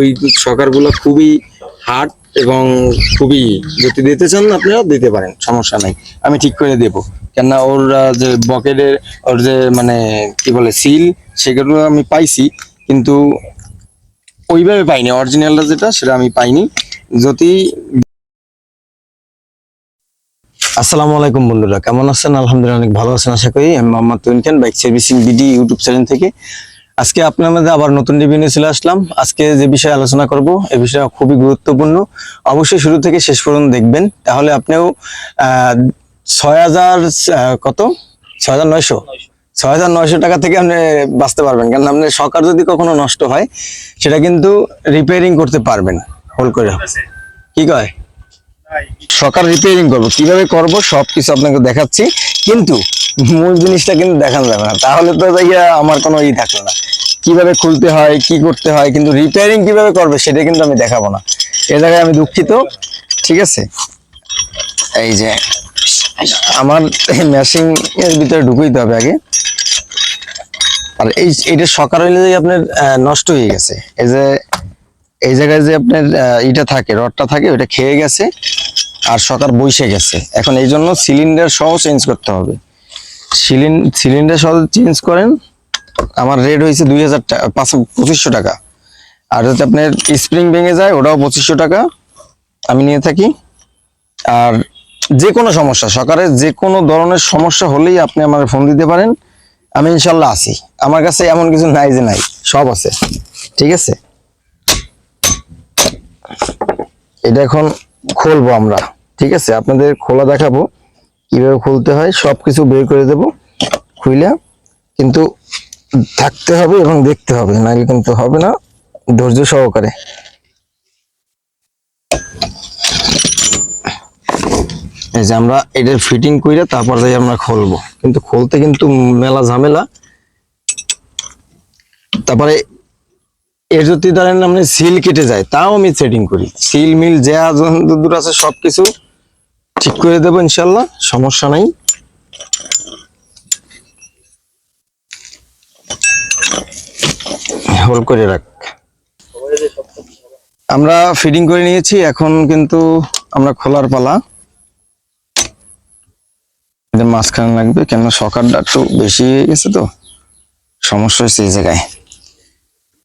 ওই সকারগুলো খুবই হার্ড এবং খুবই যদি দিতে চান আপনারা দিতে পারেন, সমস্যা নাই। আমি ঠিক করে দেব। কেননা ওর যে বকেটের ওর যে মানে কি বলে সিল সেগুলো আমি পাইছি, কিন্তু ওইভাবে পাইনি। অরিজিনালটা যেটা, সেটা আমি পাইনি। যদি আসসালামু আলাইকুম বন্ধুরা, কেমন আছেন? আলহামদুলিল্লাহ অনেক ভালো আছেন, আশা করি। আমি Mohammad Tuhin Khan, bike servicing BD YouTube channel থেকে। আজকে আপনার মধ্যে আবার নতুন রিভিউ নিয়ে চলে আসলাম। আজকে যে বিষয়ে আলোচনা করব এ বিষয়টা খুবই গুরুত্বপূর্ণ। অবশ্যই শুরু থেকে শেষ পর্যন্ত দেখবেন। তাহলে আপনিও ছয় হাজার কত? ছয় হাজার নয়শো। ছয় হাজার নয়শো টাকা থেকে আপনি বাঁচতে পারবেন। কারণ আপনার সকার যদি কখনো নষ্ট হয় সেটা কিন্তু রিপেয়ারিং করতে পারবেন। হোল করে। কি কয়? সকাল রিপেয়ারিং করব। কীভাবে করব? সবকিছু আপনাকে দেখাচ্ছি। কিন্তু মূল জিনিসটা কিন্তু দেখানো যাবে না। তাহলে তো আমার কোনো ই থাকল না। কীভাবে খুলতে হয়, কি করতে হয়, কিন্তু রিপেয়ারিং কীভাবে করবে সেটা কিন্তু আমি দেখাবো না। এ জায়গায় আমি দুঃখিত, ঠিক আছে? এই যে, আমার মেশিন এর ভিতরে ঢুকুইতে হবে আগে। আর এই এটা সকাল হইলে আপনার নষ্ট হয়ে গেছে। এই যে, এই জায়গায় যে আপনার ইটা থাকে, রডটা থাকে ওটা খেয়ে গেছে। আর সকার বইসে গেছে। এখন এই জন্য সিলিন্ডার সহ চেঞ্জ করতে হবে। সিলিন্ডার সহ চেঞ্জ করেন, আমার রেট হয়েছে দুই হাজার টাকা পাঁচ পঁচিশশো টাকা। আর যদি আপনার স্প্রিং ভেঙে যায়, ওটাও পঁচিশশো টাকা। আমি নিয়ে থাকি। আর যে কোনো সমস্যা সকালে যে কোনো ধরনের সমস্যা হলেই আপনি আমার ফোন দিতে পারেন। আমি ইনশাল্লাহ আছি। আমার কাছে এমন কিছু নাই যে নাই, সব আছে। ঠিক আছে? এটা এখন খুলবো আমরা। ঠিক আছে? আপনাদের খোলা দেখাবো। কীভাবে খুলতে হয়, সবকিছু বের করে দেব খুইলা। কিন্তু থাকতে হবে এবং দেখতে হবে নাহলে কিন্তু হবে না। ধৈর্য সহকারে। এই যে আমরা এটার ফিটিং কইরা তারপর যাই আমরা খুলবো। কিন্তু খুলতে কিন্তু মেলা ঝামেলা। তারপরে এর যদি ধরেন আপনি সিল কেটে যায় তাও আমি সেটিং করি। সিল মিল যা দূর আছে সবকিছু ঠিক করে দেবো ইনশাল্লাহ, সমস্যা নাই। হোল করে রাখ। আমরা ফিডিং করে নিয়েছি, এখন কিন্তু আমরা খোলার পালা। মাঝখানে লাগবে কেন সকারটা একটু বেশি হয়ে গেছে তো, সমস্যা হয়েছে এই জায়গায়।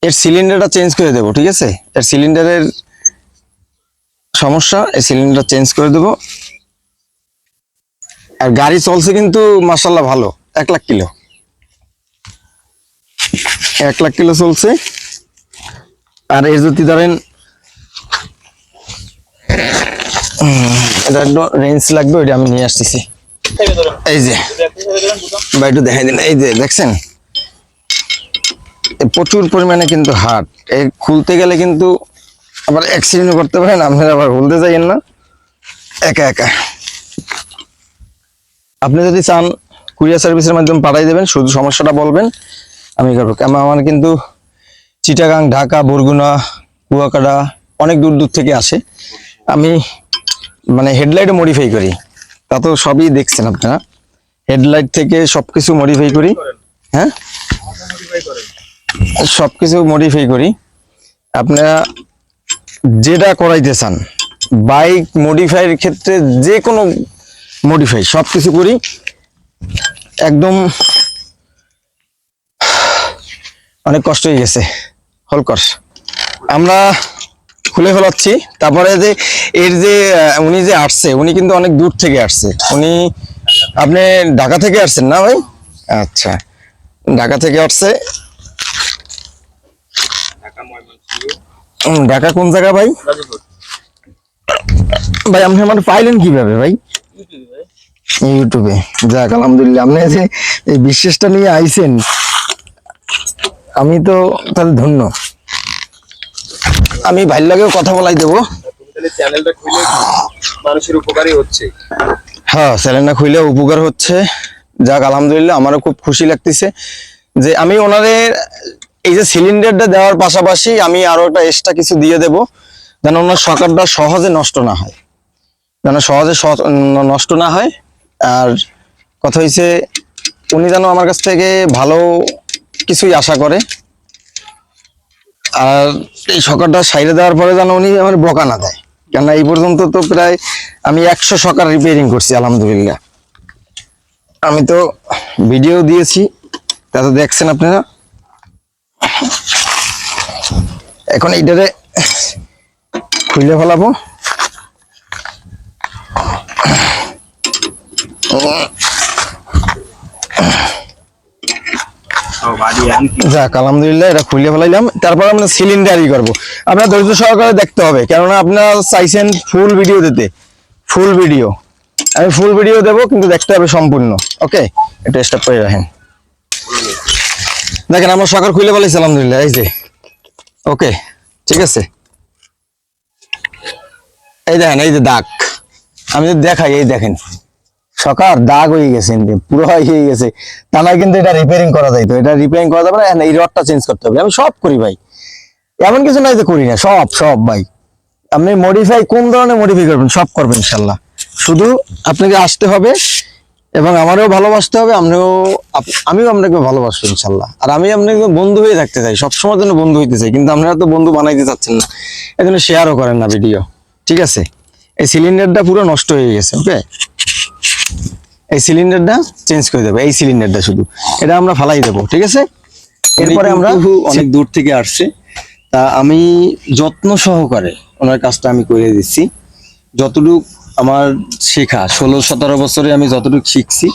এর সিলিন্ডারটা চেঞ্জ করে দেবো ঠিক আছে? এর সিলিন্ডারের সমস্যা এই সিলিন্ডার চেঞ্জ করে দেবো। আর গাড়ি চলছে কিন্তু মাসাল্লাহ ভালো এক লাখ কিলো। এক লাখ কিলো চলছে। আর এই যদি ধরেন এটা রেঞ্জ লাগবে ওইটা আমি নিয়ে আসতেছি। এই যে বা একটু দেখাই দিন। এই যে দেখছেন? প্রচুর পরিমাণে কিন্তু হার্ড এ খুলতে গেলে কিন্তু আবার অ্যাক্সিডেন্ট করতে পারেন, আপনারা আবার খুলতে যাইয়েন না। একা একা। আপনি যদি চান কুরিয়ার সার্ভিসের মাধ্যমে পাঠাই দেবেন, শুধু সমস্যাটা বলবেন, আমি করব। আমার কিন্তু চিটাগাং, ঢাকা, বরগুনা, কুয়াকাটা অনেক দূর দূর থেকে আসে। আমি মানে হেডলাইটও মডিফাই করি। তা তো সবই দেখছেন আপনারা। হেডলাইট থেকে সব কিছু মডিফাই করি। হ্যাঁ? সবকিছু মডিফাই করি। আপনারা যেটা করাইতে চান বাইক মডিফাইয়ের ক্ষেত্রে যে কোনো মডিফাই সবকিছু করি। একদম অনেক কষ্ট হয়ে গেছে হলকর আমরা খুলে ফেলাচ্ছি, তারপরে যে এর যে উনি যে আসছে, উনি কিন্তু অনেক দূর থেকে আসছে। উনি, আপনি ঢাকা থেকে আসছেন না ভাই? আচ্ছা ঢাকা থেকে আসছে। ঢাকা কোন জায়গা ভাই? ভাই আপনি আমার পাইলেন কীভাবে ভাই? ইউটিউবে যাক আলহামদুলিল্লাহ আপনি যে এই বিশ্বাসটা নিয়ে আইছেন আমি তো তাহলে ধন্য। আমি ভাইয়ের লাগেও কথা বলাই দেবো। তাহলে চ্যানেলটা খুলে মানুষের উপকারই হচ্ছে। হ্যাঁ স্যালেন্ডার খুলে উপকার হচ্ছে। যাক আলহামদুলিল্লাহ আমারও খুব খুশি লাগতেছে যে আমি ওনাদের এই যে সিলিন্ডারটা দেওয়ার পাশাপাশি আমি আরও একটা এক্সট্রা কিছু দিয়ে দেব, যেন ওনার সকারটা সহজে নষ্ট না হয়। যেন সহজে নষ্ট না হয়। আর কথা হয়েছে উনি যেন আমার কাছ থেকে ভালো কিছুই আশা করে। আর এই সকারটা সাইডে দেওয়ার পরে যেন উনি আমার বকা না দেয়। কেননা এই পর্যন্ত তো প্রায় আমি একশো সকার রিপেয়ারিং করছি, আলহামদুলিল্লাহ। আমি তো ভিডিও দিয়েছি, তা তো দেখছেন আপনারা। এখন এইটারে খুলে ফেলাবো। যাক, আলহামদুলিল্লাহ, এটা খুলে ফেলাইলাম। তারপর আমরা সিলিন্ডারই করব। আপনার ধৈর্য সহকারে দেখতে হবে, কেননা আপনারা চাইছেন ফুল ভিডিও দিতে। ফুল ভিডিও আমি ফুল ভিডিও দেবো, কিন্তু দেখতে হবে সম্পূর্ণ। ওকে এটা স্টপ করে রাখেন। দেখেন, আমরা সকাল খুলে ফেলাইছি আলহামদুলিল্লাহ, এই যে। ওকে ঠিক আছে। এই দেখেন, এই যে দাগ। আমি যদি দেখাই, এই দেখেন। সকার দাগ হয়ে গেছে পুরো হয়ে গেছে। তা নয় কিন্তু এটা রিপেয়ারিং করা যায় তো। এটা রিপেয়ারিং করা যাবে না, এই রডটা চেঞ্জ করতে হবে। আমি সব করি ভাই। এমন কিছু নাই যে করি না, সব সব ভাই। আপনি মডিফাই কোন ধরনের মডিফাই করবেন, সব করবেন, ইনশাল্লাহ। শুধু আপনাকে আসতে হবে এবং আমারও ভালোবাসতে হবে আমরাও আমিও আপনাকে ভালোবাসবো ইনশাল্লাহ। আর আমি আপনাকে বন্ধু হয়ে থাকতে চাই সবসময় জন্য বন্ধু হইতে চাই কিন্তু আপনারা তো বন্ধু বানাইতে চাচ্ছেন না। এই জন্য শেয়ারও করেন না ভিডিও ঠিক আছে? এই সিলিন্ডারটা পুরো নষ্ট হয়ে গেছে ওকে এই সিলিন্ডারটা চেঞ্জ করে দেবো এই সিলিন্ডারটা শুধু। এটা আমরা ফালাই দেবো ঠিক আছে? এরপরে আমরা অনেক দূর থেকে আসছে তা আমি যত্ন সহকারে ওনার কাজটা আমি করে দিচ্ছি। যতটুক আমার শেখা। ষোলো সতেরো বছরে আমি যতটুকু শিখছি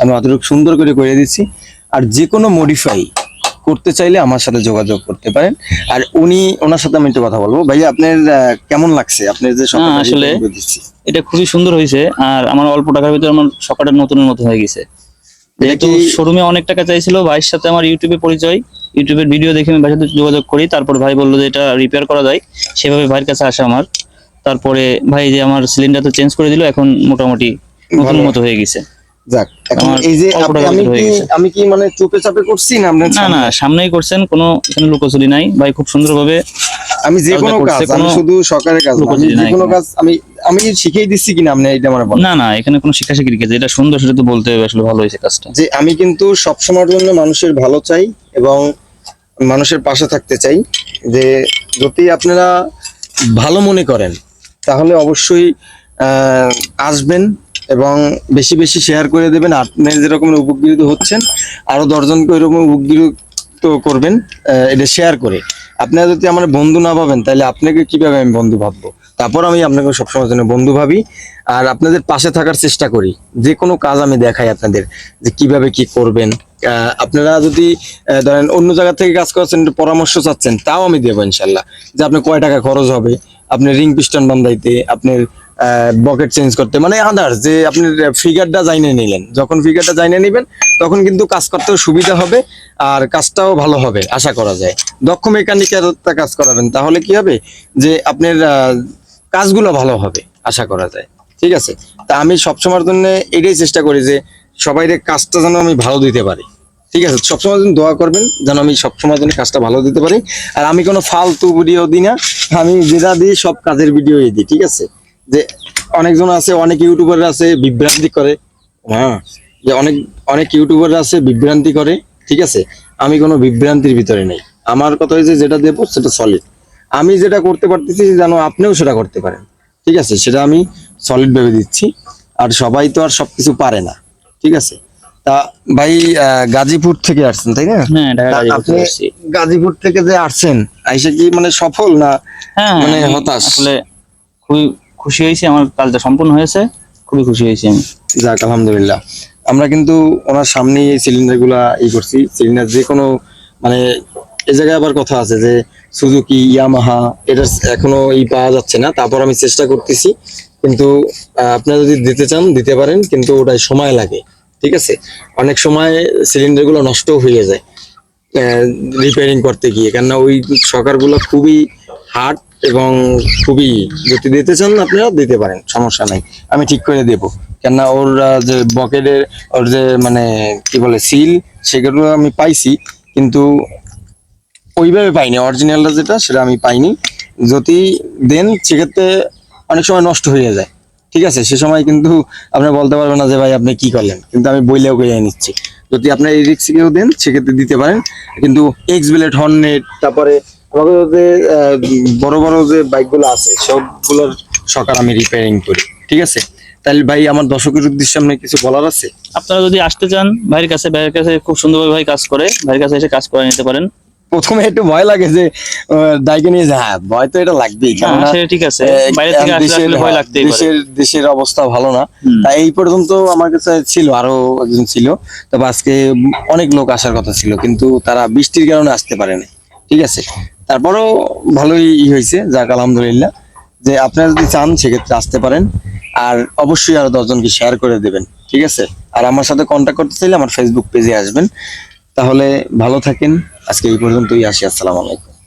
আমি অতটুকু সুন্দর করে করে দিচ্ছি আর যে কোনো মডিফাই করতে চাইলে আমার সাথে যোগাযোগ করতে পারেন। আর উনি ওনার সাথে আমি একটু কথা বলব। ভাইয়া আপনার কেমন লাগছে? আপনার যে আসলে- এটা খুবই সুন্দর হয়েছে। আর আমার অল্প টাকার ভিতরে আমার সকালটা নতুনের মতো হয়ে গেছে। যেহেতু শোরুমে অনেক টাকা চাইছিল ভাইয়ের সাথে আমার ইউটিউবে পরিচয়। ইউটিউবের ভিডিও দেখে আমি ভাইয়ের সাথে যোগাযোগ করি। তারপর ভাই বলল যে এটা রিপেয়ার করা যায়। সেভাবে ভাইয়ের কাছে আসে আমার। তারপরে ভাই যে আমার সিলিন্ডার তো চেঞ্জ করে দিল এখন মোটামুটি নতুন। মতো হয়ে গেছে। যাক এখন এই যে আপনি- আমি কি আমি কি মানে চোপে চাপে করছি না আপনার না না সামনেই করছেন কোনো এখানে লুকোচুরি নাই। ভাই খুব সুন্দরভাবে আমি যে কোনো কাজ আমি শুধু সকালের কাজ আমি যে কোনো। কাজ আমি আমি শিখিয়ে দিচ্ছি কিনা আপনি এটা আমার না না এখানে কোনো শিক্ষা শিক্ষির কাজ এটা সুন্দর সেটা তো বলতে হবে আসলে ভালো হয়েছে কাজটা। যে আমি কিন্তু সবসময়ের জন্য মানুষের ভালো চাই এবং মানুষের পাশে থাকতে চাই যে যদি আপনারা ভালো মনে করেন তাহলে অবশ্যই আসবেন এবং বেশি বেশি শেয়ার করে দেবেন। আপনি যেরকম উপকৃত হচ্ছেন, আরও দশজনকে ওইরকম উপকৃত করবেন এটা শেয়ার করে। আপনারা যদি আমার বন্ধু না ভাবেন, তাহলে আপনাকে কীভাবে আমি বন্ধু ভাববো? তারপর আমি আপনাকে সবসময় জন্য বন্ধু ভাবি। আর আপনাদের পাশে থাকার চেষ্টা করি। যে কোনো কাজ আমি দেখাই আপনাদের, যে কীভাবে কি করবেন। আপনারা যদি ধরেন অন্য জায়গা থেকে কাজ করছেন পরামর্শ চাচ্ছেন, তাও আমি দেবো ইনশাল্লাহ। যে আপনি কয় টাকা খরচ হবে, আপনি রিং পিস্টন বান্ধাইতে, আপনার বকেট চেঞ্জ করতে মানে আদার্স যে আপনি ফিগারটা জাইনে নিলেন। যখন ফিগারটা জাইনে নেবেন, তখন কিন্তু কাজ করতেও সুবিধা হবে, আর কাজটাও ভালো হবে, আশা করা যায়। দক্ষ মেকানিকের কাজ করাবেন, তাহলে কি হবে? যে আপনার কাজগুলো ভালো হবে, আশা করা যায়। ঠিক আছে? তা আমি সবসময়ের জন্য এটাই চেষ্টা করি যে সবাই কাজটা যেন আমি ভালো দিতে পারি। ঠিক আছে? সবসময় যেন দোয়া করবেন যেন আমি সবসময় জন্য কাজটা ভালো দিতে পারি। আর আমি কোনো ফালতু ভিডিও দিই না। আমি যেটা দিই সব কাজের ভিডিওই দিই, ঠিক আছে? যে অনেকজন আছে, অনেক ইউটিউবার আছে, বিভ্রান্তি করে। হ্যাঁ যে অনেক অনেক ইউটিউবার আছে, বিভ্রান্তি করে, ঠিক আছে? আমি কোনো বিভ্রান্তির ভিতরে নেই। আমার কথা হয়েছে যেটা দেবো সেটা সলিড আমি যেটা করতে পারতেছি যেন আপনিও সেটা করতে পারেন। ঠিক আছে? সেটা আমি সলিড ভেবে দিচ্ছি। আর সবাই তো আর সব কিছু পারে না। ঠিক আছে? তা ভাই গাজীপুর থেকে আসছেন তাই না? হ্যাঁ গাজীপুর আপনি থেকে গাজীপুর থেকে যে আসছেন আইসা কি মানে সফল না হ্যাঁ মানে হতাশ। আসলে খুবই খুশি হয়েছি আমার কাজটা সম্পূর্ণ হয়েছে খুবই খুশি হয়েছি আমি। যাক আলহামদুলিল্লাহ। আমরা কিন্তু ওনার সামনে এই সিলিন্ডারগুলা ই করছি সিলিন্ডার যে কোনো মানে এই জায়গায় আবার কথা আছে যে সুজুকি ইয়ামাহা এটা এখনও ই পাওয়া যাচ্ছে না তারপর আমি চেষ্টা করতেছি কিন্তু আপনারা যদি দিতে চান, দিতে পারেন, কিন্তু ওটাই সময় লাগে, ঠিক আছে? অনেক সময় সিলিন্ডারগুলো নষ্ট হয়ে যায় রিপেয়ারিং করতে গিয়ে। কেননা ওই সকারগুলো খুবই হার্ড এবং খুবই যদি দিতে চান আপনারা, দিতে পারেন, সমস্যা নাই। আমি ঠিক করে দেব। কেননা ওর যে বকেটের, ওর যে মানে কি বলে সিল সেগুলো আমি পাইছি, কিন্তু ওইভাবে পাইনি। অরিজিনালটা যেটা, সেটা আমি পাইনি। যদি দেন, সেক্ষেত্রে অনেক সময় নষ্ট হয়ে যায়। ঠিক আছে? সে সময় কিন্তু আপনি বলতে পারবেন না যে, ভাই, আপনি কি করলেন? কিন্তু আমি বইলেও কইয়ে নিচ্ছি। যদি আপনার এই রিক্স কেউ দেন, সেক্ষেত্রে দিতে পারেন। কিন্তু এক্স বিলেট হর্নেট তারপরে আমাদের যে বড় বড় যে বাইকগুলো আছে, সবগুলোর সকাল আমি রিপেয়ারিং করি। ঠিক আছে? তাহলে ভাই, আমার দর্শকের উদ্দেশ্যে আপনার কিছু বলার আছে? আপনারা যদি আসতে চান, ভাইয়ের কাছে ভাইয়ের কাছে খুব সুন্দরভাবে ভাই কাজ করে, ভাইয়ের কাছে এসে কাজ করে নিতে পারেন। প্রথমে একটু ভয় লাগে যে দায়কে নিয়ে হ্যাঁ ভয় তো এটা লাগবেই। হ্যাঁ, ঠিক আছে। বাইরে থেকে আসলে দেশের- ভয় হ্যাঁ, লাগতেই দেশের দেশের অবস্থা ভালো না। তাই এই পর্যন্ত আমার কাছে ছিল আরও একজন ছিল। তবে আজকে অনেক লোক আসার কথা ছিল কিন্তু তারা বৃষ্টির কারণে আসতে পারেনি ঠিক আছে? তারপরও ভালোই ই হয়েছে যাক আলহামদুলিল্লাহ। যে আপনারা যদি চান সেক্ষেত্রে আসতে পারেন। আর অবশ্যই আরও দশজনকে শেয়ার করে দেবেন। ঠিক আছে? আর আমার সাথে কন্ট্যাক্ট করতে চাইলে আমার ফেসবুক পেজে আসবেন। তাহলে ভালো থাকেন। আজকে এই পর্যন্তই আসি। আসসালামু আলাইকুম।